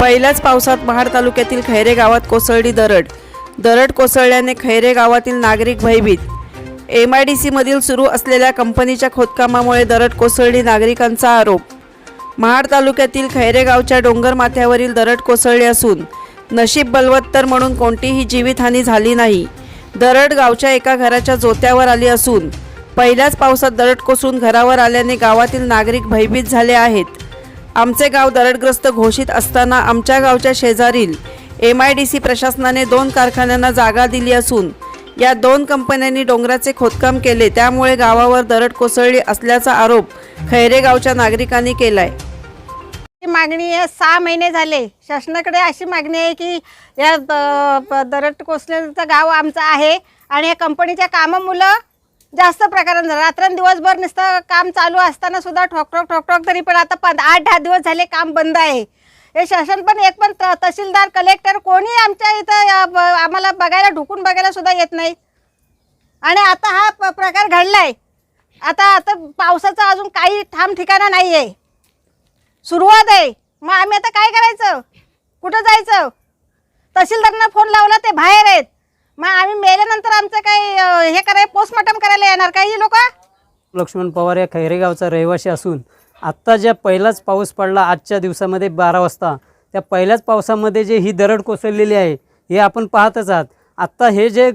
पहिल्याच पावसात महाड तालुक्यातील खैरे गावात कोसळली दरड. दरड कोसळल्याने खैरे गावातील नागरिक भयभीत. एम आय डी सीमधील सुरू असलेल्या कंपनीच्या खोदकामामुळे दरड कोसळली नागरिकांचा आरोप. महाड तालुक्यातील खैरे गावच्या डोंगर माथ्यावरील दरड कोसळली असून नशीब बलवत्तर म्हणून कोणतीही जीवितहानी झाली नाही. दरड गावच्या एका घराच्या जोत्यावर आली असून पहिल्याच पावसात दरड कोसळून घरावर आल्याने गावातील नागरिक भयभीत झाले आहेत. आमचे गाव दरडग्रस्त घोषित असताना आमच्या गावच्या शेजारील एम आय डी सी प्रशासनाने दोन कारखान्यांना जागा दिली असून या दोन कंपन्यांनी डोंगराचे खोदकाम केले. त्यामुळे गावावर दरड कोसळली असल्याचा आरोप खैरे गावच्या नागरिकांनी केलाय. ही मागणी आहे सहा महिने झाले. शासनाकडे अशी मागणी आहे की या द- दरड कोसलेचं गाव आमचं आहे आणि या कंपनीच्या कामामुळं जास्त प्रकारानं झालं रात्रंदिवसभर नुसतं काम चालू असताना सुद्धा ठोक ठोक ठोक तरी पण आता पण आठ दहा दिवस झाले काम बंद आहे. हे शासन पण एक पण त- तहसीलदार कलेक्टर कोणी आमच्या इथं आम्हाला बघायला ढुकून बघायला सुद्धा येत नाही. आणि आता हा प- प्रकार घडलाय. आता आता पावसाचा अजून काही ठाम ठिकाणा नाही आहे सुरुवात आहे. मग आम्ही आता काय करायचं? कुठं जायचं? तहसीलदारांना फोन लावला ते बाहेर आहेत. मग आम्ही मेल्यानंतर आमचं काही अं, हे कराय पोस्टमॉर्टम करायला येणार काही लोक? लक्ष्मण पवार या खैरेगावचा रहिवासी असून आत्ता ज्या पहिलाच पाऊस पडला आजच्या दिवसामध्ये बारा वाजता त्या पहिल्याच पावसामध्ये जे ही दरड कोसळलेली आहे हे आपण पाहतच आहात. आत्ता हे जे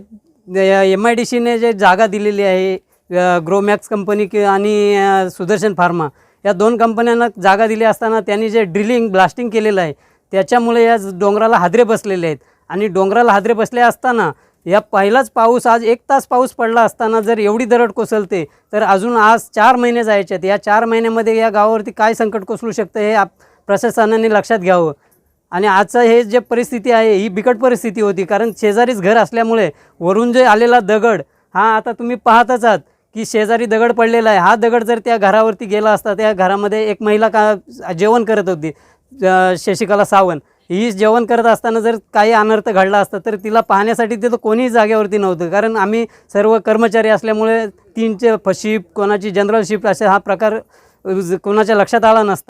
एम आय डी सीने जे जागा दिलेली आहे अ, ग्रोमॅक्स कंपनी कि आणि अ, सुदर्शन फार्मा या दोन कंपन्यांना जागा दिली असताना त्यांनी जे ड्रिलिंग ब्लास्टिंग केलेलं आहे त्याच्यामुळे या डोंगराला हादरे बसलेले आहेत. आणि डोंगराला हादरे बसले असताना या पहिलाच पाऊस आज एक तास पाऊस पडला असताना जर एवढी दरड कोसळते तर अजून आज चार महिने जायचे आहेत. या चार महिन्यामध्ये या गावावरती काय संकट कोसळू शकतं हे आप प्रशासनाने लक्षात घ्यावं. आणि आजचं हे जे परिस्थिती आहे ही बिकट परिस्थिती होती कारण शेजारीच घर असल्यामुळे वरून जे आलेला दगड हा आता तुम्ही पाहतच आहात की शेजारी दगड पडलेला आहे. हा दगड जर त्या घरावरती गेला असता त्या घरामध्ये एक महिला का जेवण करत होती शशिकला सावंत. ही जेवण करत असताना जर काही अनर्थ घडला असता तर तिला पाहण्यासाठी तिथं कोणीही जागेवरती नव्हतं. कारण आम्ही सर्व कर्मचारी असल्यामुळे तीनचे फशिप कोणाची जनरल शिफ्ट असे हा प्रकार कोणाच्या लक्षात आला नसता.